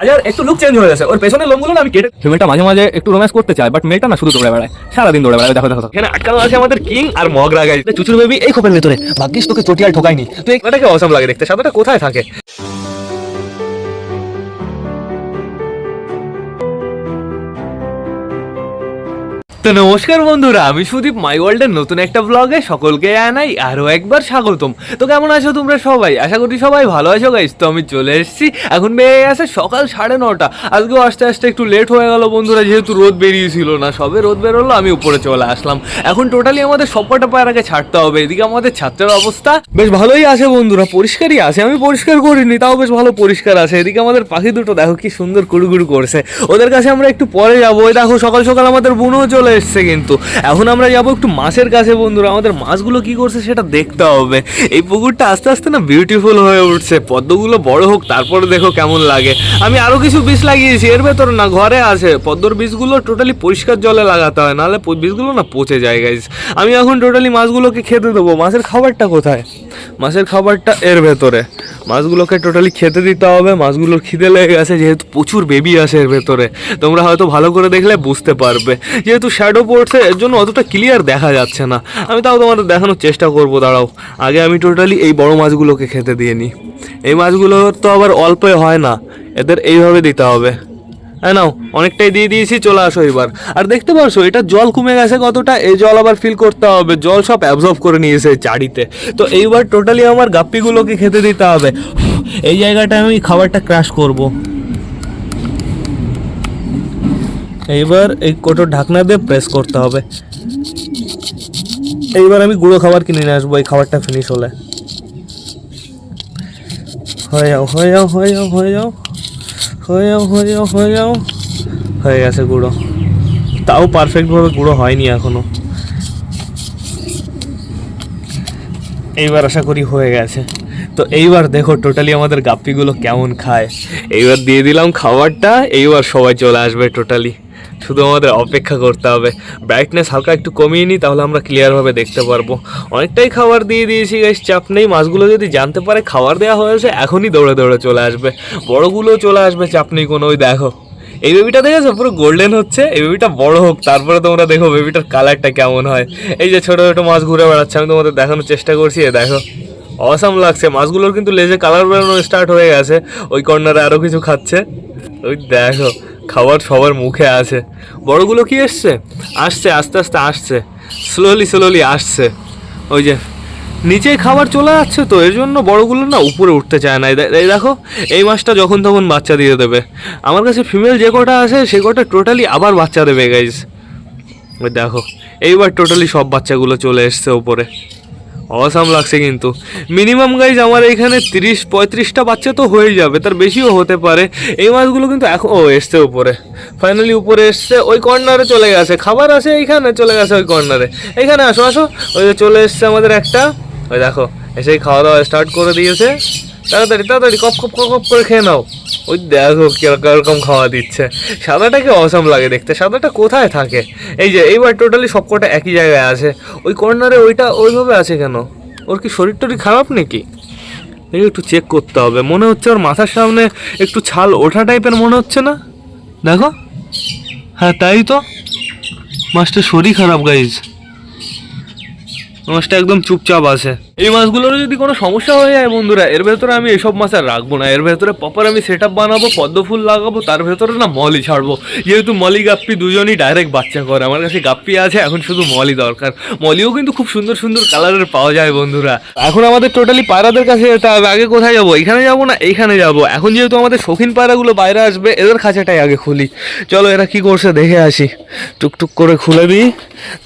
আচ্ছা একটু look change হয়ে গেছে। ওর পেছনের লোমগুলো না আমি কেটে ফিমেলটা মাঝে মাঝে একটু রোম্যান্স করতে চায় বাট মেয়েটা না শুধু দৌড়ে বেড়ায়। সারাদিন দৌড়ে বেড়ায়। দেখো দেখো দেখো। এখানে আটকানো আছে আমাদের কিং আর মগরা গাইজ চুচুর বেবি এই খোপের ভেতরে। ভাগ্যিস তোকে চটিয়াল ঠোকাইনি তো এটাকে অসম লাগে দেখতে। সাদাটা কোথায় থাকে? তো নমস্কার বন্ধুরা, আমি সুদীপ মাই ওয়ার্ল্ডের নতুন একটা ব্লগে সকলকে আনাই আরও একবার স্বাগতম। তো কেমন আছো তোমরা সবাই? আশা করি সবাই ভালো আছো গাইস তো আমি চলে এসেছি, এখন বেরিয়ে গেছে সকাল সাড়ে নটা। আজকেও আস্তে আস্তে একটু লেট হয়ে গেল বন্ধুরা, যেহেতু রোদ বেরিয়েছিল না, সবে রোদ বেরোলো, আমি উপরে চলে আসলাম। এখন টোটালি আমাদের সবকটা পায়রাকে ছাড়তে হবে, এদিকে আমাদের ছাত্রের অবস্থা বেশ ভালোই আছে বন্ধুরা, পরিষ্কারই আছে, আমি পরিষ্কার করিনি, তাও বেশ ভালো পরিষ্কার আছে। এদিকে আমাদের পাখি দুটো, দেখো কি সুন্দর কুড়ুকুড়ু করছে। ওদের কাছে আমরা একটু পরে যাব। ওই দেখো, সকাল সকাল আমাদের বুনো চলে এসছে কিন্তু। এখন আমরা যাব একটু মাছের কাছে বন্ধুরা। আমাদের মাছগুলো কি করছে সেটা দেখতে হবে। এই পুকুরটা আস্তে আস্তে না বিউটিফুল হয়ে উঠছে। পদ্মগুলো বড় হোক, তারপরে দেখো কেমন লাগে। আমি আরও কিছু বীজ লাগিয়েছি, এর ভেতর না ঘরে আছে। পদ্মর বীজগুলো টোটালি পরিষ্কার জলে লাগাতে হয়, নাহলে বীজগুলো না পচে যায় গাইজ আমি এখন টোটালি মাছগুলোকে খেতে দেবো। মাছের খাবারটা কোথায়? মাছের খাবারটা এর ভেতরে। মাছগুলোকে টোটালি খেতে দিতে হবে, মাছগুলোর খিদে লেগে গেছে, যেহেতু প্রচুর বেবি আছে এর ভেতরে, তোমরা হয়তো ভালো করে দেখলে বুঝতে পারবে। যেহেতু শ্যাডো পড়ছে, এর জন্য অতটা ক্লিয়ার দেখা যাচ্ছে না। আমি তাও তোমাদের দেখানোর চেষ্টা করব, দাঁড়াও। আগে আমি টোটালি এই বড় মাছগুলোকে খেতে দিয়ে নিই এই মাছগুলো তো আবার অল্পে হয় না, এদের এইভাবে দিতে হবে। নাও, অনেকটাই দিয়ে দিয়েছি, চলে আসো এবার। আর দেখতে পারছ, এটা জল কমে গেছে কতটা? এই জল আবার ফিল করতে হবে, জল সব অ্যাবজর্ব করে নিয়েছে চারিতে। তো এইবার টোটালি আমার গাপ্পিগুলোকে খেতে দিতে হবে। এই জায়গাটায় আমি খাবারটা ক্রাশ করব। এইবার এই কোটোর ঢাকনা দিয়ে প্রেস করতে হবে। এইবার আমি গুঁড়ো খাবার কিনে নিয়ে আসব, এই খাবারটা ফিনিশ হলে। হয়ে যাও হয়ে যাও হয়ে যাও হয়ে যাও। হয়ে যাও হয়ে যাও হয়ে যাও হয়ে গেছে গুঁড়ো। তাও পারফেক্টভাবে গুঁড়ো হয়নি এখনও এইবার আশা করি হয়ে গেছে। তো এইবার দেখো টোটালি আমাদের গাপ্পিগুলো কেমন খায়। এইবার দিয়ে দিলাম খাবারটা, এইবার সবাই চলে আসবে টোটালি শুধু আমাদের অপেক্ষা করতে হবে। ব্রাইটনেস হালকা একটু কমিয়ে নিই, তাহলে আমরা ক্লিয়ারভাবে দেখতে পারব। অনেকটাই খাবার দিয়ে দিয়েছি গাইস চাপ নেই। মাছগুলো যদি জানতে পারে, খাবার দেওয়া হয়েছে এখনই দৌড়ে দৌড়ে চলে আসবে। বড়গুলো চলে আসবে, চাপ নেই কোনো, ওই দেখো। এই বেবিটা দেখেছ? পুরো গোল্ডেন হচ্ছে। এই বেবিটা বড় হোক, তারপরে তোমরা দেখো বেবিটার কালারটা কেমন হয়। এই যে ছোটো ছোটো মাছ ঘুরে বেড়াচ্ছে, আমি তোমাদের দেখানোর চেষ্টা করছি দেখো। অসাম লাগছে। মাছগুলোর কিন্তু লেজে কালার বেরোনো স্টার্ট হয়ে গেছে। ওই কর্নারে আরও কিছু খাচ্ছে। ওই দেখো। খাবার সবার মুখে আছে। বড়গুলো কি এসছে? আসছে, আস্তে আস্তে আসছে। স্লোলি স্লোলি আসছে। ওই যে, নিচে খাবার চলে যাচ্ছে তো, এর জন্য বড়গুলো না উপরে উঠতে চায় না। এই দেখো, এই মাছটা যখন তখন বাচ্চা দিয়ে দেবে। আমার কাছে ফিমেল যে কটা আছে, সে কটা টোটালি আবার বাচ্চা দেবে গাইজ দেখো, এইবার টোটালি সব বাচ্চাগুলো চলে এসছে উপরে। অসাম লাগছে কিন্তু। মিনিমাম গাইজ আমার এখানে তিরিশ, পঁয়ত্রিশটা বাচ্চা তো হয়ে যাবে, তার বেশিও হতে পারে। এই মাছগুলো কিন্তু এখন, ও, এসছে উপরে। ফাইনালি উপরে এসছে, ওই কর্নারে চলে গেছে। খাবার আছে এইখানে, চলে গেছে ওই কর্নারে এইখানে আসো আসো। ওই চলে এসছে আমাদের একটা। ওই দেখো এসেই খাওয়া দাওয়া স্টার্ট করে দিয়েছে। তাড়াতাড়ি তাড়াতাড়ি, কপ কপ কপ করে খেয়ে নাও। ওই দেখো কীরকম খাওয়া দিচ্ছে। সাদাটাকে অসম লাগে দেখতে। সাদাটা কোথায় থাকে? এই যে, এইবার টোটালি সবকটা একই জায়গায় আছে। ওই কর্নারে ওইটা ওইভাবে আছে কেন? ওর কি শরীর টরীর খারাপ নাকি? এই একটু চেক করতে হবে। মনে হচ্ছে ওর মাথার সামনে একটু ছাল ওঠা টাইপের মনে হচ্ছে না? দেখো। হ্যাঁ তাই তো। মাছটা শরীর খারাপ গাইজ মাছটা একদম চুপচাপ আছে। এই মাছগুলোর যদি কোনো সমস্যা হয়ে যায় বন্ধুরা, এর ভেতরে আমি এসব মাছ আর রাখব না। এর ভেতরে প্রপার আমি সেট আপ বানাবো, পদ্ম ফুল লাগাবো, তার ভেতরে না মলি ছাড়বো। যেহেতু মলি গাপ্পি দুজনই ডাইরেক্ট বাচ্চা করে, আমার কাছে গাপ্পি আছে, এখন শুধু মলি দরকার। মলিও কিন্তু খুব সুন্দর সুন্দর কালারের পাওয়া যায় বন্ধুরা। এখন আমাদের টোটালি পায়রাদের কাছে যেতে হবে, আগে কোথায় যাব? এখানে যাব না এইখানে যাব? এখন যেহেতু আমাদের শৌখিন পায়রাগুলো বাইরে আসবে, এদের খাঁচাটাই আগে খুলি। চলো এরা কি করছে দেখে আসি। টুকটুক করে খুলে দিই।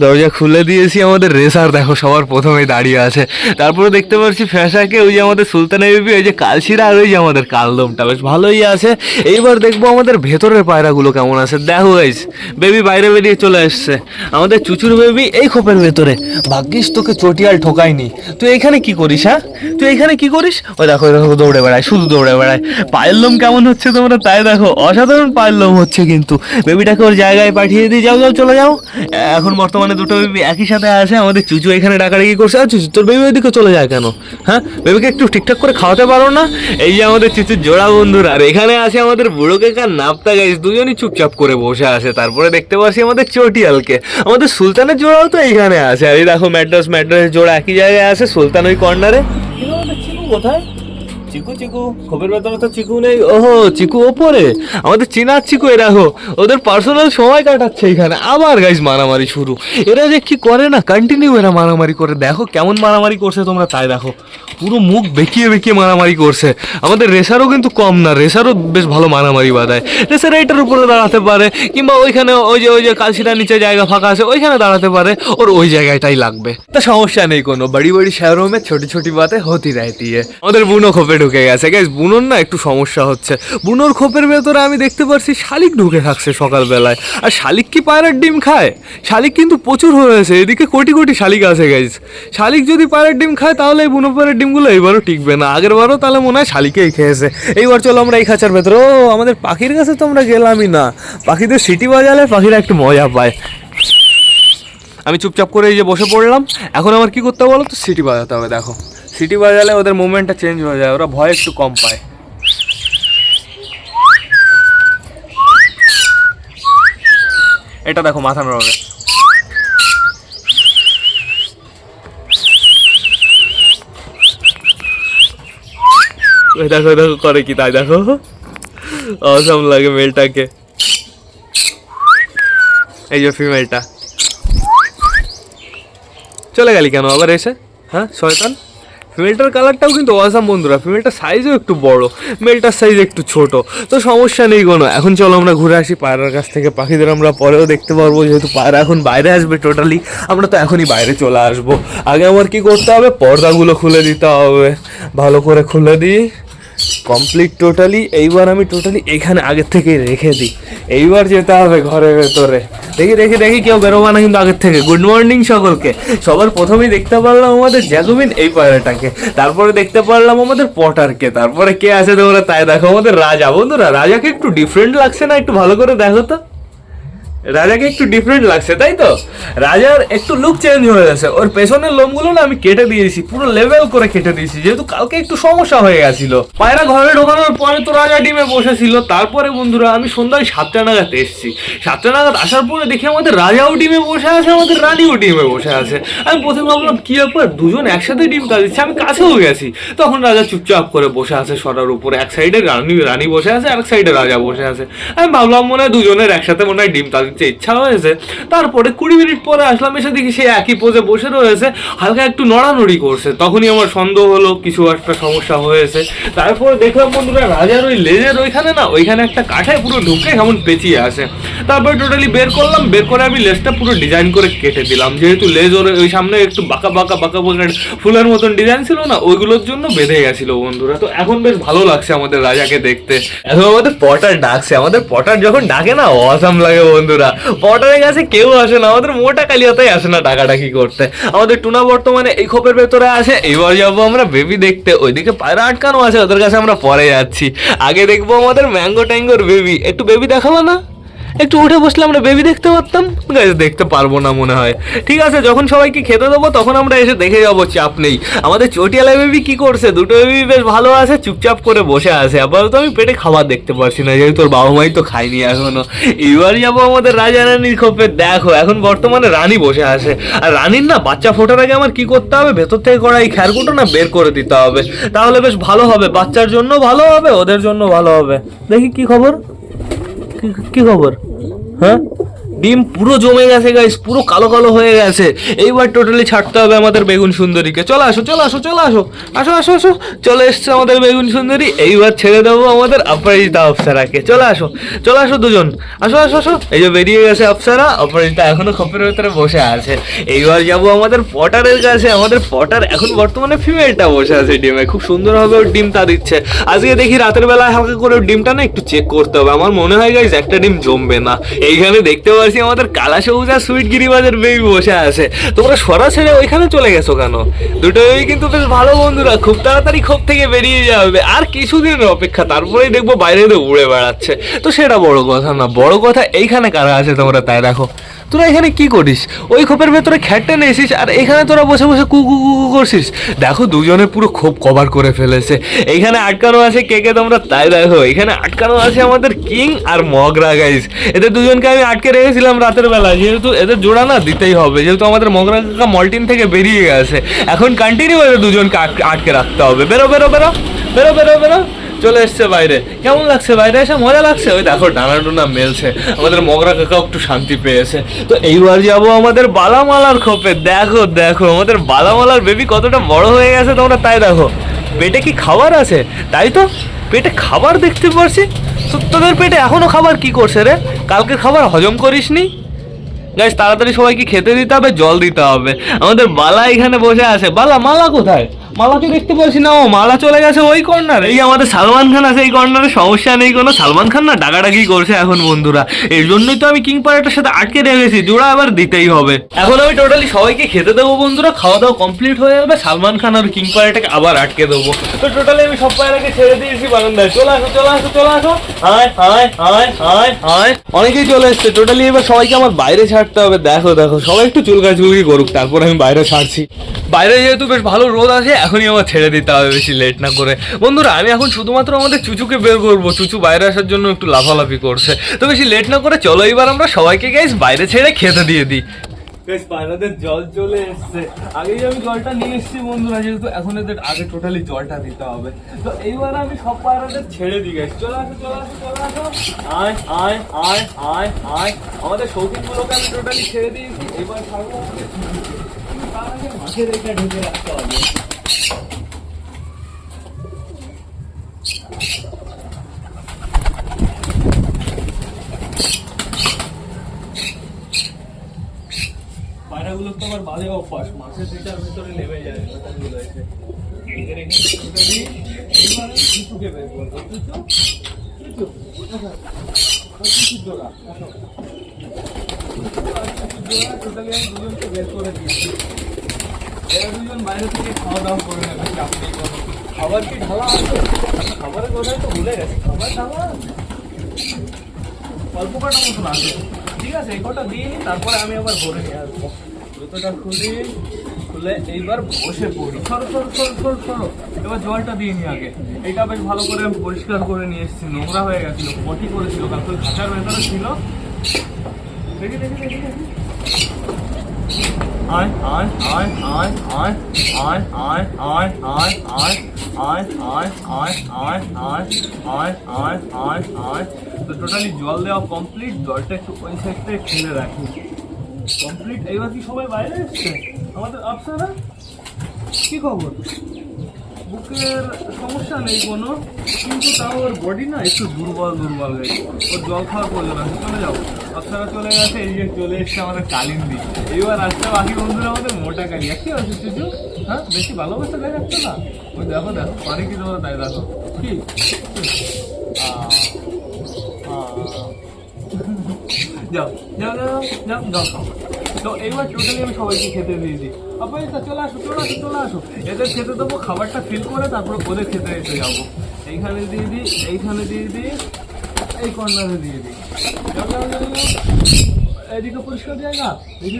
দরজা খুলে দিয়েছি আমাদের রেসার, দেখো সবার প্রথমেই দাঁড়িয়ে আছে। তারপরে দেখতে পাচ্ছি ফ্যাশাকে, ওই যে আমাদের সুলতানা বেবি ওই যে কালশিরা আর ওই যে আমাদের কালদমটা। বেশ ভালোই আছে। এইবার দেখব আমাদের ভেতরের পায়রাগুলো কেমন আছে। দেখো গাইস বেবি বাইরে বেরিয়ে চলে এসছে। আমাদের চুচুর বেবি এই খোপের ভেতরে। ভাগ্যিস তোকে চটিয়াল ঠোকায়নি। তুই এখানে কি করিস হ্যাঁ? তুই এখানে কি করিস? ওই দেখো দেখো, দৌড়ে বেড়ায়, শুধু দৌড়ে বেড়ায়। পায়ের লোম কেমন হচ্ছে তোমরা তাই দেখো। অসাধারণ পায়ের লোম হচ্ছে কিন্তু। বেবিটাকে ওর জায়গায় পাঠিয়ে দিয়ে যাও যাও, চলে যাও। এখন বর্তমানে দুটো বেবি একই সাথে আছে। আমাদের চুচু এখানে ডাকাডাকি করছে। আর চুচু, তোর বেবি ওইদিকে চলে যায় কেন? হ্যাঁ? বেবিকে একটু ঠিকঠাক করে খাওয়াতে পারো না? এই যে আমাদের চিচুর জোড়া বন্ধুরা, আর এখানে আছে আমাদের বুড়ো কেকার নাপতা গাইস দুজনই চুপচাপ করে বসে আছে। তারপরে দেখতে পাচ্ছি আমাদের চটিয়ালকে। আমাদের সুলতানের জোড়াও তো এইখানে আছে। আর এই দেখো ম্যাড্রাস ম্যাড্রাস জোড়া একই জায়গায় আছে, সুলতান ওই কর্নারে কোথায়? চিকু চিকু। খবরের বেতনে তো চিকু নেই। ওহো, চিকু ওপরে? আমাদের চেনা চিকু, এরা হো। ওদের পার্সোনাল সময় কাটাচ্ছে এখানে। আবার গাইজ মারামারি শুরু। এরা যে কি করে না? কন্টিনিউ এরা মারামারি করে। দেখো কেমন মারামারি করছে তোমরা, তাই দেখো। পুরো মুখ বেঁকিয়ে বেঁকিয়ে মারামারি করছে। আমাদের রেসারও কিন্তু কম না। রেসারও বেশ ভালো মারামারি বাদায় রেসার এটার উপরে দাঁড়াতে পারে, কিংবা ওইখানে ওই যে ওই যে কালশিটার নিচে জায়গা ফাঁকা আছে, ওইখানে দাঁড়াতে পারে। ওর ওই জায়গাটাই লাগবে। তা সমস্যা নেই কোনো। বড়ি বড়ি শহরও মে ছোটি ছোটি বাতে হতি রহতি ওদের বুনো খোপের ঢুকে গেছে। গাইজ বুনোর না একটু সমস্যা হচ্ছে। বুনোর খোপের ভেতরে আমি দেখতে পাচ্ছি শালিক ঢুকে থাকছে সকালবেলায়। আর শালিক কি পায়রার ডিম খায়? শালিক কিন্তু প্রচুর হয়েছে এদিকে কোটি কোটি শালিক আছে গাইজ শালিক যদি পায়রার ডিম খায়, তাহলে এই বুনো পায়রার ডিমগুলো এইবারও টিকবে না। আগের বারও তাহলে মনে হয় শালিকেই খেয়েছে। এইবার চলো আমরা এই খাঁচার ভেতরে। ও, আমাদের পাখির কাছে তো আমরা গেলামই না। পাখিদের সিটি বাজালে পাখিরা একটু মজা পায়। আমি চুপচাপ করে এই যে বসে পড়লাম। এখন আমার কি করতে হবে বলো তো? সিটি বাজাতে হবে, দেখো। সিটি বাজালে ওদের মুভমেন্টটা চেঞ্জ হয়ে যায়, ওরা ভয় একটু কম পায়। এটা দেখো, মাথা নড়বে। দেখো দেখো, করে কি তাই দেখো। অসম লাগে মেলটাকে। এই যে ফিমেলটা চলে গেলি কেন? আবার এসে? হ্যাঁ শয়তান? ফিমেলটার কালারটাও কিন্তু অসাম বন্ধুরা। ফিমেলটার সাইজও একটু বড় মেলটার সাইজ একটু ছোট। তো সমস্যা নেই কোনো। এখন চলো আমরা ঘুরে আসি পায়রার কাছ থেকে। পাখিদের আমরা পরেও দেখতে পারব, যেহেতু পায়রা এখন বাইরে আসবে টোটালি আমরা তো এখনই বাইরে চলে আসব। আগে আমার কি করতে হবে? পর্দাগুলো খুলে দিতে হবে। ভালো করে খুলে দিই। কমপ্লিট টোটালি এইবার আমি টোটালি এখানে আগের থেকেই রেখে দিই। এইবার যেতে হবে ঘরের ভেতরে। দেখি দেখি দেখি কেউ বেরোবা না কিন্তু আগের থেকে। গুড মর্নিং সকলকে। সবার প্রথমেই দেখতে পারলাম আমাদের জ্যাগুবিন এই পায়রাটাকে। তারপরে দেখতে পারলাম আমাদের পটারকে। তারপরে কে আছে তোমরা তাই দেখো, আমাদের রাজা। বন্ধুরা, রাজাকে একটু ডিফারেন্ট লাগছে না? একটু ভালো করে দেখো তো। রাজাকে একটু ডিফারেন্ট লাগছে, তাই তো? রাজার একটু লুক চেঞ্জ হয়ে গেছে। ওর পেছনের লোমগুলো না আমি কেটে দিয়েছি, পুরো লেভেল করে কেটে দিয়েছি, যেহেতু কালকে একটু সমস্যা হয়ে গেছিল। পায়রা ঘরে ঢোকানোর পরে তো রাজা ডিমে বসেছিল, তারপরে বন্ধুরা আমি সন্ধ্যায় সাতটা নাগাদ এসেছি। সাতটা নাগাদ আসার পরে দেখি আমাদের রাজাও ডিমে বসে আছে, আমাদের রানীও ডিমে বসে আছে। আমি প্রথমে ভাবলাম, কি ব্যাপার? দুজন একসাথে ডিম দিচ্ছে আমি কাছেও গেছি। তখন রাজা চুপচাপ করে বসে আছে সরার উপরে। এক সাইডে রানী রানী বসে আছে আর এক সাইডে রাজা বসে আছে। আমি ভাবলাম, মনে হয় দুজনের একসাথে মনে হয় ডিম তা দিতে ইচ্ছা হয়েছে, তারপরে কুড়ি মিনিট পরে আসলাম, এসে দেখি সে একই পোজে বসে রয়েছে, হালকা একটু নড়ানড়ি করছে। তখনই আমার সন্দেহ হলো, কিছু একটা সমস্যা হয়েছে। তারপরে দেখলাম বন্ধুরা, রাজার ওই লেজের ওইখানে না, ওইখানে একটা কাঠে পুরো ঢুকে কেমন পেঁচিয়ে আছে। তারপরে টোটালি বের করলাম, বের করে আমি লেসটা পুরো ডিজাইন করে কেটে দিলাম। যেহেতু লেজ ওর ওই সামনে একটু বাঁকা বাঁকা বাঁকা বাঁকা ফুলের মতন ডিজাইন ছিল না, ওইগুলোর জন্য বেঁধে গেছিল বন্ধুরা। তো এখন বেশ ভালো লাগছে আমাদের রাজাকে দেখতে। এখন আমাদের পটার ডাকছে, আমাদের পটার যখন ডাকে না অসাম লাগে বন্ধুরা। পটারের কাছে কেউ আসে না, আমাদের মোটা কালিয়াতেই আসে না ডাকাডাকি করতে। আমাদের টুনা বর্তমানে এই খোপের ভেতরে আছে এইবার যাব আমরা বেবি দেখতে। ওইদিকে পায়রা আটকানো আছে, ওদের কাছে আমরা পরে যাচ্ছি। আগে দেখব আমাদের ম্যাঙ্গো ট্যাঙ্গোর বেবি একটু বেবি দেখাবো না? একটু উঠে বসলে আমরা বেবি দেখতে পারতাম? গাইজ দেখতে পারব না মনে হয়। ঠিক আছে, যখন সবাইকে খেতে দেবো, তখন আমরা এসে দেখে যাব, চাপ নেই। আমাদের চটিয়ালা বেবি কি করছে? দুটো বেবি বেশ ভালো আছে, চুপচাপ করে বসে আছে। আপাতত আমি পেটে খাবার দেখতে পারছি না, যেহেতু তোর বাবা মাই তো খাইনি এখনও। এবার যাব আমাদের রাজা রানীর খোপে। দেখো, এখন বর্তমানে রানী বসে আছে। আর রানীর না বাচ্চা ফোটার আগে আমার কি করতে হবে? ভেতর থেকে করা এই খ্যারকুটো না বের করে দিতে হবে। তাহলে বেশ ভালো হবে। বাচ্চার জন্য ভালো হবে, ওদের জন্য ভালো হবে। দেখি কি খবর? কি- কি খবর? হ্যাঁ? ডিম পুরো জমে গেছে গাইস পুরো কালো কালো হয়ে গেছে। এইবার টোটালি ছাড়তে হবে আমাদের বেগুন সুন্দরীকে। চলে আসো চলে আসো চলে আসো আসো আসো আসো, চলে এসছে আমাদের বেগুন সুন্দরী। এইবার ছেড়ে দেবো আমাদের অপরাজিতা অপ্সরাকে। চলে আসো চলে আসো দুজন। আসো আসো আসো। এই যে বেরিয়ে গেছে অপ্সরা, অপরাজিতা এখনও খোপের ভেতরে বসে আছে। এইবার যাব আমাদের পটারের কাছে। আমাদের পটার এখন বর্তমানে ফিমেলটা বসে আছে ডিমে। খুব সুন্দরভাবে ওর ডিম তা দিচ্ছে। আজকে দেখি রাতের বেলায় হালকা করে ডিমটা না একটু চেক করতে হবে। আমার মনে হয় গাইজ একটা ডিম জমবে না। এইখানে দেখতে পাচ্ছি আমাদের কালা সবুজ আর সুইট গিরিবাজের বেবি বসে আছে। তোমরা সরাসরি ওইখানে চলে গেছো কেন? দুটো বেবি কিন্তু বেশ ভালো বন্ধুরা, খুব তাড়াতাড়ি ক্ষোভ থেকে বেরিয়ে যাবে। আর কিছুদিনের অপেক্ষা, তারপরেই দেখব বাইরে উড়ে বেড়াচ্ছে। তো সেটা বড় কথা না, বড় কথা এইখানে কারা আছে তোমরা তাই দেখো। তোরা এখানে কি করিস? ওই খোপের ভেতরে খ্যাটটা নেছিস আর এখানে তোরা বসে বসে কু কু কু করছিস। দেখো দুজনে পুরো খোপ কভার করে ফেলেছে। এইখানে আটকানো আছে কে কে তোমরা তাই দেখো। এখানে আটকানো আছে আমাদের কিং আর মগরা গাইস এদের দুজনকে আমি আটকে রেখেছিলাম রাতের বেলা। যেহেতু এদের জোড়া না দিতেই হবে। যেহেতু আমাদের মগরা কাকা মল্টিন থেকে বেরিয়ে গেছে। এখন কন্টিনিউ এদের দুজনকে আটকে রাখতে হবে। বেরো বেরো বেরো। বেরো বেরো বেরো। চলে এসছে বাইরে। কেমন লাগছে বাইরে? এসে মজা লাগছে? ওই দেখো ডানা ডোনা মেলছে। আমাদের মগরা কাকাও একটু শান্তি পেয়েছে। তো এইবার যাব আমাদের বালামালার খোপে। দেখো দেখো, আমাদের বালামালার বেবি কতটা বড় হয়ে গেছে তোমরা তাই দেখো। পেটে কি খাবার আছে? তাই তো? পেটে খাবার দেখতে পারছি? তো তোদের পেটে এখনও খাবার কি করছে রে? কালকে খাবার হজম করিসনি? গাইস তাড়াতাড়ি সবাইকে খেতে দিতে হবে, জল দিতে হবে। আমাদের বালা এখানে বসে আছে। বালা, মালা কোথায়? মালাকে দেখতে পাচ্ছি না, ও মালা চলে গেছে ওই কর্নারে এই আমাদের সালমান খান আছে এই কর্নারে সমস্যা নেই কোনো। সালমান খান না ডাকাডাকি করছে এখন বন্ধুরা। এর জন্যই তো আমি কিং পারেটার সাথে আটকে রেখেছি, জোড়া আবার দিতেই হবে। এখন আমি টোটালি সবাইকে খেতে দেবো বন্ধুরা, খাওয়া দাওয়া কমপ্লিট হয়ে যাবে, সালমান খান আর কিং পারেটাকে আবার আটকে দেবো। তো টোটালি আমি সব পায়রাকে ছেড়ে দিয়েছি বারান্দায় চলে আসো চলে আসো চলে আসো। হায় হায় হায় হায় হায়। অনেকেই চলে এসছে টোটালি এবার সবাইকে আমার বাইরে ছাড়তে হবে। দেখো দেখো, সবাই একটু চুলকা চুলকি করুক, তারপর আমি বাইরে ছাড়ছি। বাইরে যেহেতু বেশ ভালো রোদ আছে এখনই আমার ছেড়ে দিতে হবে বেশি লেট না করে। বন্ধুরা, আমি এখন শুধুমাত্র আমাদের চুচুকে বের করব। চুচু বাইরে আসার জন্য একটু লাফালাফি করছে। তো বেশি লেট না করে চলো এবার আমরা সবাইকে গাইস বাইরে ছেড়ে খেতে দিয়ে দিই। বেশ জল চলে আগেই আমি জলটা নিয়ে এসেছি বন্ধুরা, যেহেতু আগে টোটালি জলটা দিতে হবে। তো এইবার আমি সব ছেড়ে দিই আসো আয় আয় আয় আয় আয়। আমাদের আমি টোটালি ছেড়ে এবার মাঠে রেখে ঢেকে রাখতে হবে। পায়রাগুলো তো আবার বাজে অভ্যাস মাছের পেটার ভিতরে নেমে যায় পাতাগুলো এসে এদের এখানে টোটালি এবারে চুচুকে বের করব চুচু চুচু কোথায়? ওই চুচুর জোড়া, আসো। চুচু আর চুচুর জোড়া টোটালি আমি দুজনকে বের করে দিয়েছি এরা দুজন বাইরে থেকে খাওয়া দাওয়া করে নেবে চাপ নেই কোনো। খাবার কি ঢালা আছে খাবারের কথাই তো ভুলে গেছি খাবার ঢালা আছে অল্প কটা মতন আছে ঠিক আছে এই কটা দিয়ে নিই তারপরে আমি আবার ভরে নিয়ে আসব জুতোটা খুলি খুলে এইবার বসে পড়ি সরো সরো সরো সরো সরো এবার জলটা দিয়ে নি আগে এটা বেশ ভালো করে আমি পরিষ্কার করে নিয়ে এসেছি নোংরা হয়ে গেছিল পটি করেছিল কালকে খাঁচার ভেতরে ছিল দেখি দেখি দেখি আয় আয় আয় আয় আয় আয় আয় আয় আয় আয় আয় আয় আয় তো টোটালি জল দেওয়া কমপ্লিট জলটা একটু ওই সাইডটায় ঠেলে রাখি কমপ্লিট এইবার কি সবাই বাইরে এসছে? আমাদের আফসারা কি খবর? বুকের সমস্যা নেই কোনো, কিন্তু তাও ওর বডি না একটু দুর্বল দুর্বল হয়ে ওর জল খাওয়ার প্রয়োজন আছে চলে যাও। আপনারা চলে গেছে, এই যে চলে এসছে আমাদের কালিন্দি এইবার আসছে বাকি বন্ধুরা আমাদের মোটা কালি। কি আছে, চুচু? হ্যাঁ বেশি ভালোবাসা দেখা যাচ্ছে না? ওই দেখো দেখো, পানি কি তোমার তাই দেখো। কি? যাও যাও যাও যাও খাও তো এইবার টোটালি আমি সবাইকে খেতে দিয়েছি আপাতত চলে আসো চলে আসো আসো। এদের খেতে দেবো, খাবারটা ফিল করে তারপর ওদের খেতে এসে যাব। এইখানে দিয়ে দিই, এইখানে দিয়ে দিই, এই কর্নারে দিয়ে দিই। এদিকে পরিষ্কার জায়গা, দেখি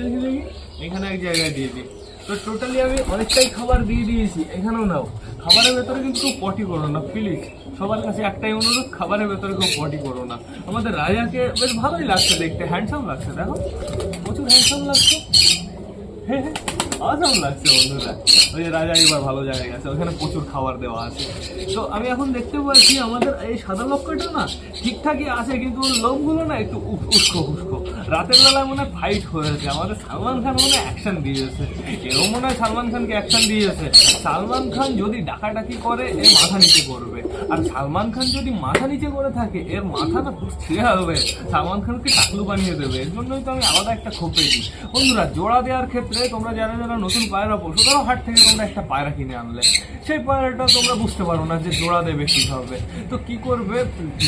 এক জায়গায় দিয়ে দিই। তো টোটালি আমি অনেকটাই খাবার দিয়ে দিয়েছি, এখানেও নাও। খাবারের ভেতরে কিন্তু পটি করো না প্লিজ সবার কাছে একটাই অনুরোধ, খাবারের ভেতরে কেউ পটি করো না। আমাদের রাজাকে বেশ ভালোই লাগছে দেখতে হ্যান্ডসাম লাগছে, দেখো। প্রচুর হ্যান্ডসাম লাগছে। হ্যাঁ হ্যাঁ আসাম লাগছে বন্ধুরা। ওই রাজা এবার ভালো জায়গায় গেছে, ওখানে প্রচুর খাবার দেওয়া আছে। তো আমি এখন দেখতে পাচ্ছি আমাদের এই সাদা লক্ষ্যটা না ঠিকঠাকই আছে, কিন্তু লোকগুলো না একটু উস- উস্কো উস্কো। রাতের বেলায় মনে হয় ফাইট হয়েছে। আমাদের সালমান খান মনে অ্যাকশন দিয়েছে। এও মনে হয় সালমান খানকে অ্যাকশন দিয়েছে। সালমান খান যদি ডাকাডাকি করে এর মাথা নিচে করবে। আর সালমান খান যদি মাথা নিচে করে থাকে, এর মাথাটা ছিঁড়ে হবে। সালমান খানকে টাকলু বানিয়ে দেবে। এর জন্যই তো আমি আলাদা একটা খোপে দিই বন্ধুরা, জোড়া দেওয়ার ক্ষেত্রে তোমরা যারা যারা নতুন পায়রা পশু, ধরো হাট থেকে তোমরা একটা পায়রা কিনে আনলে। সেই পায়রাটা তোমরা বুঝতে পারো না যে জোড়া দেবে কীভাবে। তো কি করবে?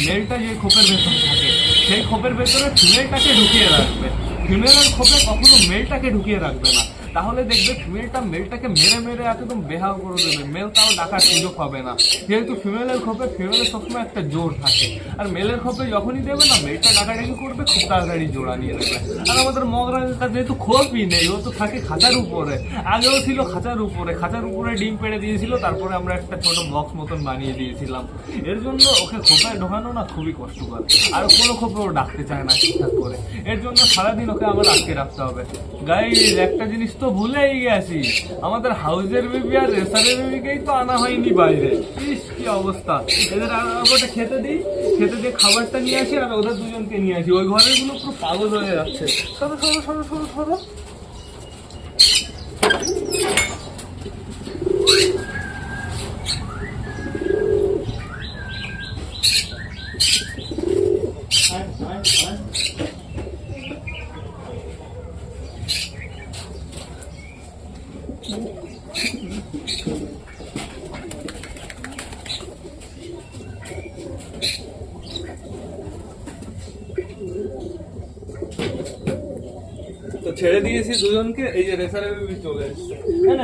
মেলটা যে খোপের ভেতরে থাকে, সেই খোপের ভেতরে ফিমেলটাকে ঢুকিয়ে রাখবে। ফিমেলের খোপে কখনো মেলটাকে ঢুকিয়ে রাখবে না। তাহলে দেখবে ফিমেলটা মেলটাকে মেরে মেরে একদম বেহাল করে দেবে। মেল তাও ডাকার সুযোগ হবে না। যেহেতু ফিমেলের খোপে ফিমেলের সবসময় একটা জোর থাকে। আর মেলের খোপে যখনই দেবে না মেলটা ডাকাডাকি করবে, খুব তাড়াতাড়ি জোড়া নিয়ে নেবে। আর আমাদের মগরাজটা যেহেতু খোপই নেই, ও তো থাকে খাঁচার উপরে। আগেও ছিল খাঁচার উপরে। খাঁচার উপরে ডিম পেড়ে দিয়েছিল, তারপরে আমরা একটা ছোট বক্স মতন বানিয়ে দিয়েছিলাম। এর জন্য ওকে খোপায় ঢোকানো না খুবই কষ্টকর। আর কোনো খোপে ও ডাকতে চায় না ঠিকঠাক করে। এর জন্য সারাদিন ওকে আমার আটকে রাখতে হবে। গাইজ একটা জিনিস তো ভুলেই গেছি। আমাদের হাউজের বেবি আর রেসারের বেবিকেই তো আনা হয়নি বাইরে। ইস, কি অবস্থা। এদের ওটা খেতে দিই? খেতে দিয়ে খাবারটা নিয়ে আসি আর ওদের দুজনকে নিয়ে আসি। ওই ঘরেরগুলো পুরো পাগল হয়ে যাচ্ছে। সরো সরো সরো সরো সরো আয়, আয়, আয়। তো ছেড়ে দিয়েছি দুজনকে এই যে রেসারের চলে এসছে। না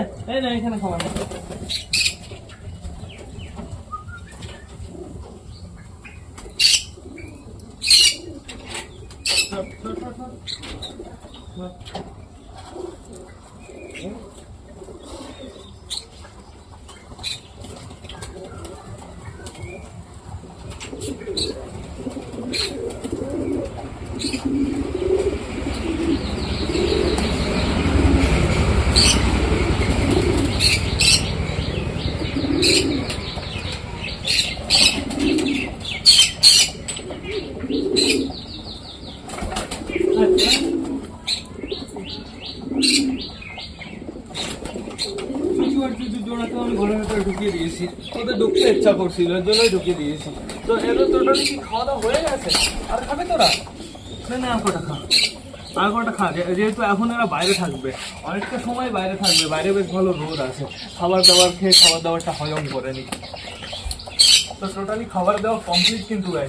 না এখানে খাবার না। কিছু আর কিছু জোড়াতে আমি ঘরের ভেতরে ঢুকিয়ে দিয়েছি ওদের ঢুকতে করছিল জন্যই ঢুকিয়ে দিয়েছি। তো এদের টোটালি কি খাওয়া দাওয়া হয়ে গেছে? আর খাবে তোরা? না না কটা খা। আর কটা খা যেহেতু এখন এরা বাইরে থাকবে। অনেকটা সময় বাইরে থাকবে। বাইরে বেশ ভালো রোদ আছে। খাবার দাবার খেয়ে খাবার দাবারটা হজম করে নি। তো টোটালি খাবার দাবার কমপ্লিট কিন্তু গাই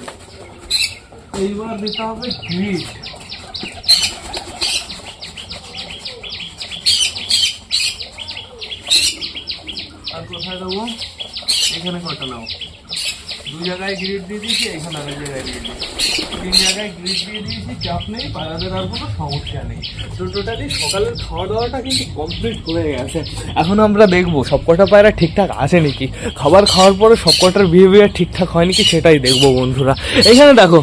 এইবার দিতে হবে গ্রিট আর কোথায় দেবো এখানে কটা নাও? দু জায়গায় গ্রিড দিয়ে দিয়েছি, এখানে আরেক জায়গায় দিয়ে দিয়েছি। তিন জায়গায় গ্রিড দিয়ে দিয়েছি, চাপ নেই পাড়াদের আর কোনো সমস্যা নেই। তো টোটালি সকালের খাওয়া দাওয়াটা কিন্তু কমপ্লিট হয়ে গেছে। এখন আমরা দেখব, সবকটা পায়রা ঠিকঠাক আছে নাকি? খাবার খাওয়ার পরে সবকটার বিহেভিয়ার ঠিকঠাক হয় নাকি সেটাই দেখব বন্ধুরা। এখানে দেখো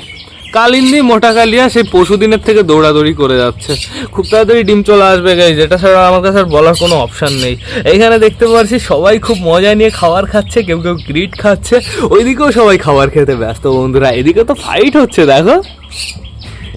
কালিন্দি মোটা কালিয়া সেই পরশু দিনের থেকে দৌড়াদৌড়ি করে যাচ্ছে। খুব তাড়াতাড়ি ডিম চলে আসবে গাই যেটা ছাড়া আমার কাছে আর বলার কোনো অপশন নেই। এইখানে দেখতে পারছি সবাই খুব মজা নিয়ে খাবার খাচ্ছে, কেউ কেউ গ্রিট খাচ্ছে, ওইদিকেও সবাই খাবার খেতে ব্যস্ত বন্ধুরা, এদিকে তো ফাইট হচ্ছে, দেখো।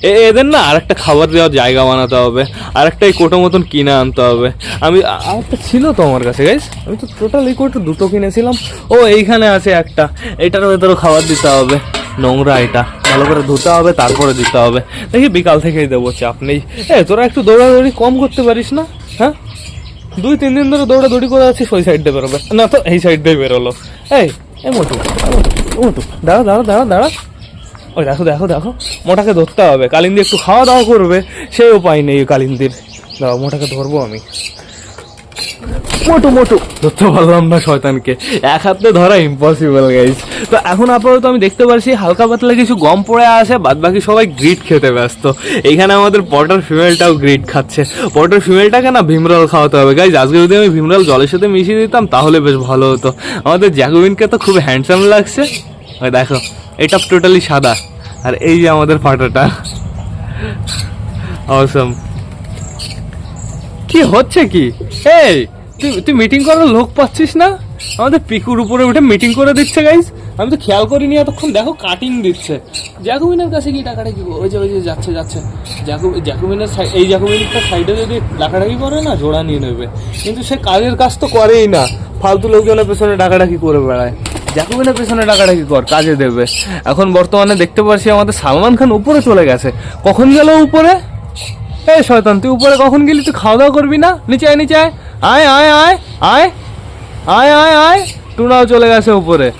এ- এদের না আরেকটা খাবার দেওয়ার জায়গা বানাতে হবে, আরেকটা এই কোটো মতন কিনে আনতে হবে। আমি আরেকটা ছিল তো আমার কাছে গাইস আমি তো টোটাল এই কোটো দুটো কিনেছিলাম। ও, এইখানে আছে একটা, এটার ভেতরেও খাবার দিতে হবে, নোংরা এটা। ভালো করে ধুতে হবে, তারপরে দিতে হবে। দেখি বিকাল থেকেই দেবো চাপ নেই। এ, তোরা একটু দৌড়াদৌড়ি কম করতে পারিস না? হ্যাঁ? দুই, তিন দিন ধরে দৌড়াদৌড়ি করে আছিস, ওই সাইড বেরোবে। না তো, এই সাইড দিয়ে বেরোলো। এই এই মোটু মোটু দাঁড়া দাঁড়া দাঁড়া দাঁড়া। ওই দেখো দেখো দেখো, মোটাকে ধরতে হবে। কালিন্দি একটু খাওয়া দাওয়া করবে সেই উপায় নেই কালিন্দির। দাও মোটাকে ধরবো আমি। মোটু মোটু। ধরতে পারলাম না শয়তানকে। এক হাতে ধরা ইম্পসিবল গাইজ তো এখন আপাতত আমি দেখতে পাচ্ছি হালকা পাতলা কিছু গম পড়ে আছে বাদ বাকি সবাই গ্রিট খেতে ব্যস্ত। এইখানে আমাদের পটার ফিমেলটাও গ্রিট খাচ্ছে। পটার ফিমেলটাকে না ভীমরাল খাওয়াতে হবে গাইজ আজকে যদি আমি ভীমরাল জলের সাথে মিশিয়ে দিতাম, তাহলে বেশ ভালো হতো। আমাদের জ্যাকুবিনকে তো খুব হ্যান্ডসাম লাগছে। ওই দেখো, এটা টোটালি সাদা। আর এই যে আমাদের ফাটাটা। অসম কি হচ্ছে কি? এই, তুই তুই মিটিং করার লোক পাচ্ছিস না? আমাদের পিকুর উপরে উঠে মিটিং করে দিচ্ছে গাইস আমি তো খেয়াল করিনি এতক্ষণ। দেখো কাটিং দিচ্ছে। জ্যাকুমিনের কাছে কি টাকাটা কি ওই যে ওই যে যাচ্ছে যাচ্ছে। জ্যাকু, জ্যাকুমিনের সাই- এই জ্যাকুমিনটার সাইডে যদি ডাকাডাকি করে না, জোড়া নিয়ে নেবে। কিন্তু সে কাজের কাজ তো করেই না। ফালতু লোকজনের পেছনে ডাকাডাকি করে বেড়ায়। জ্যাকুমিনের পেছনে ডাকাডাকি কর, কাজে দেবে। এখন বর্তমানে দেখতে পাচ্ছি আমাদের সালমান খান উপরে চলে গেছে। কখন গেল উপরে? এই শয়তান, তুই উপরে কখন গেলি? তুই খাওয়া দাওয়া করবি না? নিচে আয় নিচে আয়। আয় আয় আয় আয়। আয় আয় আয়। টুনাও চলে গেছে উপরে।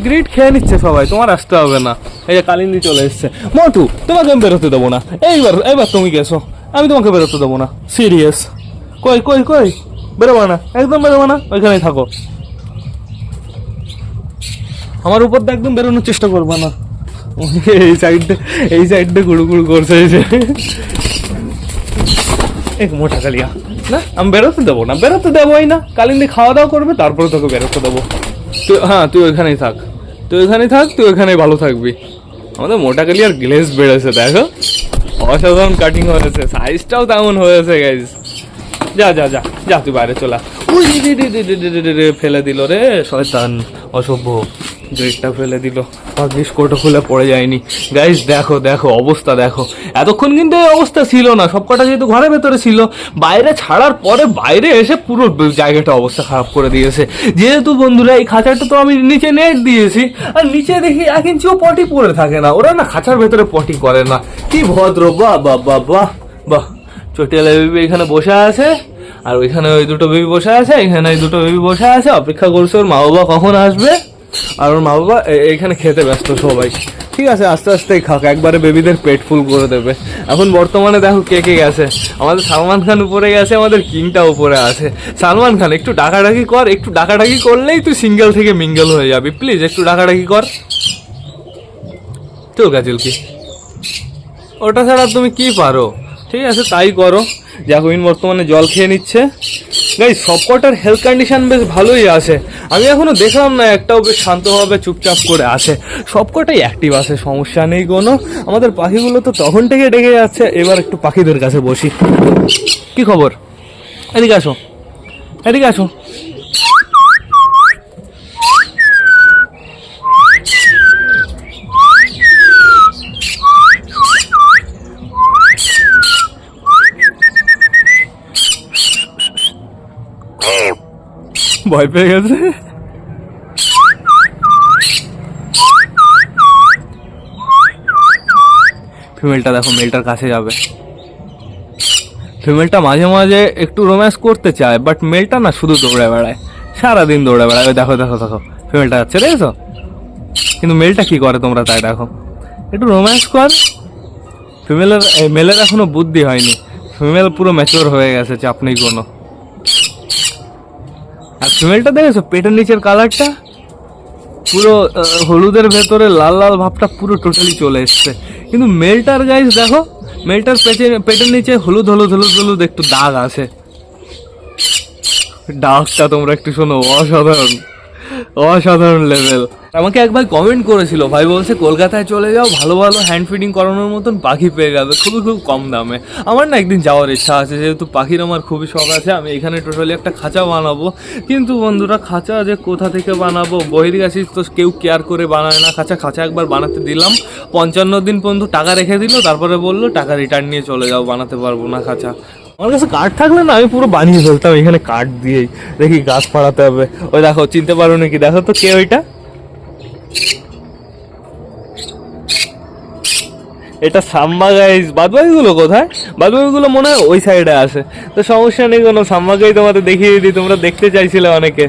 গ্রিট খেয়ে নিচ্ছে সবাই, তোমার আসতে হবে না। এই যে কালিন্দি চলে এসছে। মোটু তোমাকে আমি বেরোতে দেবো না। এইবার এইবার তুমি গেছো। আমি তোমাকে বেরোতে দেবো না। সিরিয়াস কই কই কই? বেরোবো না। একদম বেরোবো না। ওইখানেই থাকো। আমার উপর দিয়ে একদম বেরোনোর চেষ্টা করবা না। এই সাইডে এই সাইডটা গুড়ু গুড়ু করছে। এক মোটা কালিয়া না আমি বেরোতে দেবো না বেরোতে দেবোই না কালিন্দি খাওয়া দাওয়া করবে তারপরে তোকে বেরোতে দেবো তুই হ্যাঁ তুই ওইখানেই থাক তুই ওইখানেই থাক তুই ওইখানেই ভালো থাকবি আমাদের মোটা কালিয়ার গ্লেজ বেড়েছে দেখো অসাধারণ কাটিং হয়েছে সাইজটাও তেমন হয়েছে গাইজ যা যা যা যা তুই বাইরে চলা ফেলে দিল রে শয়তান অসভ্য ব্রেকটা ফেলে দিল। ভাগ্যিস কোটো খুলে পড়ে যায়নি। গাইজ দেখো দেখো, অবস্থা দেখো। এতক্ষণ কিন্তু এই অবস্থা ছিল না। সবকটা যেহেতু ঘরের ভেতরে ছিল, বাইরে ছাড়ার পরে বাইরে এসে পুরো জায়গাটা অবস্থা খারাপ করে দিয়েছে। যেহেতু বন্ধুরা, এই খাঁচাটা তো আমি নিচে নেট দিয়েছি। আর নিচে দেখি এক ইঞ্চিও পটি পড়ে থাকে না। ওরা না খাঁচার ভেতরে পটি করে না। কি ভদ্র, বাহ বাহ বাহ বাহ বাহ। চটিয়ালা বেবি এখানে বসে আছে, আর ওইখানে ওই দুটো বেবি বসে আছে, এখানে ওই দুটো বেবি বসে আছে। অপেক্ষা করছে ওর মা বাবা কখন আসবে? আর ওর মা বাবা এখানে খেতে ব্যস্ত সবাই। ঠিক আছে, আস্তে আস্তে খাক, একবারে বেবিদের পেট ফুল করে দেবে। এখন বর্তমানে দেখো কে কে গেছে। আমাদের সালমান খান উপরে গেছে, আমাদের কিংটা উপরে আছে। সালমান খান, একটু ডাকাডাকি কর, একটু ডাকাডাকি করলেই তুই সিঙ্গেল থেকে মিঙ্গেল হয়ে যাবি। প্লিজ, একটু ডাকাডাকি কর। চুলকা চুলকি ওটা ছাড়া তুমি কি পারো? ঠিক আছে, তাই করো। জ্যাকুইন বর্তমানে জল খেয়ে নিচ্ছে। গাই সবকটার হেলথ কন্ডিশন বেশ ভালোই আছে। আমি এখনও দেখলাম না, একটাও বেশ শান্তভাবে চুপচাপ করে আছে। সবকটাই অ্যাক্টিভ আছে, সমস্যা নেই কোনো। আমাদের পাখিগুলো তো তখন থেকে ডেকে যাচ্ছে, এবার একটু পাখিদের কাছে বসি। কি খবর? এদিকে আসো। এদিকে আসো। ভয় পেয়ে গেছে। ফিমেলটা দেখো মেলটার কাছে যাবে। ফিমেলটা মাঝে মাঝে একটু রোম্যান্স করতে চায় বাট মেলটা না শুধু দৌড়ে বেড়ায়। সারাদিন দৌড়ে বেড়ায়। দেখো দেখো দেখো ফিমেলটা যাচ্ছে, দেখেছ? কিন্তু মেলটা কি করে তোমরা তাই দেখো? একটু রোম্যান্স কর। ফিমেলের মেলের এখনও বুদ্ধি হয়নি। ফিমেল পুরো ম্যাচিওর হয়ে গেছে, চাপ নেই কোনো। আর ফিমেলটা দেখেছ? পেটের নিচের কালারটা পুরো হলুদের ভেতরে লাল লাল ভাবটা পুরো টোটালি চলে এসছে। কিন্তু মেলটার গাইজ দেখো মেলটার পেটের পেটের নিচে হলুদ হলুদ হলুদ হলুদ একটু দাগ আছে। ডাকটা তোমরা একটু শোনো, অসাধারণ। অসাধারণ লেভেল আমাকে একবার কমেন্ট করেছিল, ভাই বলছে, কলকাতায় চলে যাও, ভালো ভালো হ্যান্ড ফিডিং করানোর মতন পাখি পেয়ে যাবে, খুবই, খুব কম দামে। আমার না একদিন যাওয়ার ইচ্ছা আছে, যেহেতু পাখির আমার খুবই শখ আছে, আমি এখানে টোটালি একটা খাঁচা বানাবো। কিন্তু বন্ধুরা, খাঁচা যে কোথা থেকে বানাবো, বহির্গাছি তো কেউ কেয়ার করে বানায় না। খাঁচা খাঁচা একবার বানাতে দিলাম। পঞ্চান্ন দিন পর্যন্ত টাকা রেখে দিল, তারপরে বলল, টাকা রিটার্ন নিয়ে চলে যাও, বানাতে পারব না খাঁচা। আমার কাছে কাঠ থাকলে না, আমি পুরো বানিয়ে ফেলতাম এখানে কাঠ দিয়েই। দেখি গাছ ফাড়াতে হবে। ওই দেখো, চিনতে পারো নাকি? দেখো তো কে ওইটা। এটা সাম্বা গাইজ বাদবাকিগুলো কোথায়? বাদবাকিগুলো মনে হয় ওই সাইডে আসে তো সমস্যা নেই কোনো, সাম্বা গাই তোমাদের দেখিয়ে দিই, তোমরা দেখতে চাইছিলে অনেকে।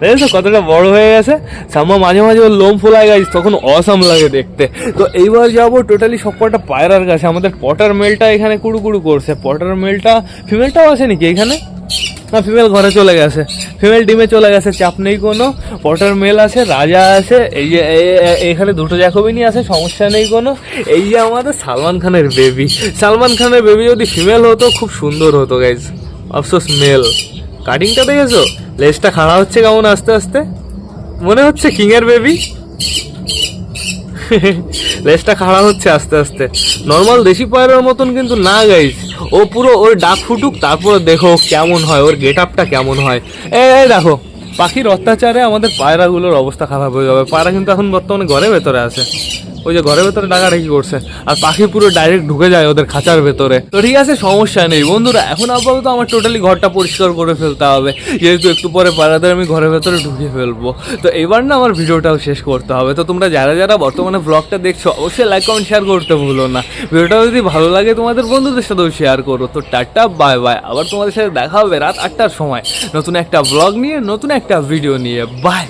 দেখেছ কতটা বড় হয়ে গেছে? সাম্বা মাঝে মাঝে ওর লোম ফোলায় গাইজ তখন অসাম লাগে দেখতে। তো এইবার যাব টোটালি সবকটা পায়রার কাছে। আমাদের পটার মেলটা এখানে কুড়ু কুড়ু করছে পটার মেলটা ফিমেলটাও আছে নাকি এখানে? না ফিমেল ঘরে চলে গেছে। ফিমেল ডিমে চলে গেছে, চাপ নেই কোনো। পটার মেল আছে, রাজা আছে, এই যে এখানে দুটো জ্যাকোবিনি আছে, সমস্যা নেই কোনো। এই যে আমাদের সালমান খানের বেবি সালমান খানের বেবি যদি ফিমেল হতো, খুব সুন্দর হতো গাইজ অফসোস মেল কাটিংটা দেখেছ? লেজটা খাড়া হচ্ছে কেমন আস্তে আস্তে? মনে হচ্ছে কিংয়ের বেবি লেজটা খাড়া হচ্ছে আস্তে আস্তে। নর্মাল দেশি পায়রার মতন কিন্তু না গাইস ও পুরো ওর ডাক ফুটুক, তারপরে দেখো কেমন হয়, ওর গেট আপটা কেমন হয়। এই দেখো, পাখির অত্যাচারে আমাদের পায়রাগুলোর অবস্থা খারাপ হয়ে যাবে। পায়রা কিন্তু এখন বর্তমানে ঘরের ভেতরে আছে। ওই যে ঘরের ভেতরে ডাকা রেখি করছে। আর পাখি পুরো ডাইরেক্ট ঢুকে যায় ওদের খাঁচার ভেতরে। তো ঠিক আছে, সমস্যা নেই। বন্ধুরা, এখন আপাতত আমার টোটালি ঘরটা পরিষ্কার করে ফেলতে হবে। যেহেতু একটু পরে পায়রাদের আমি ঘরের ভেতরে ঢুকিয়ে ফেলব। তো এবার না আমার ভিডিওটাও শেষ করতে হবে। তো তোমরা যারা যারা বর্তমানে ব্লগটা দেখছ, অবশ্যই লাইক কমেন্ট শেয়ার করতে ভুলো না। ভিডিওটা যদি ভালো লাগে, তোমাদের বন্ধুদের সাথেও শেয়ার করো। তো টাটা বাই বাই আবার তোমাদের সাথে দেখা হবে রাত আটটার সময়। নতুন একটা ব্লগ নিয়ে, নতুন একটা ভিডিও নিয়ে। বাই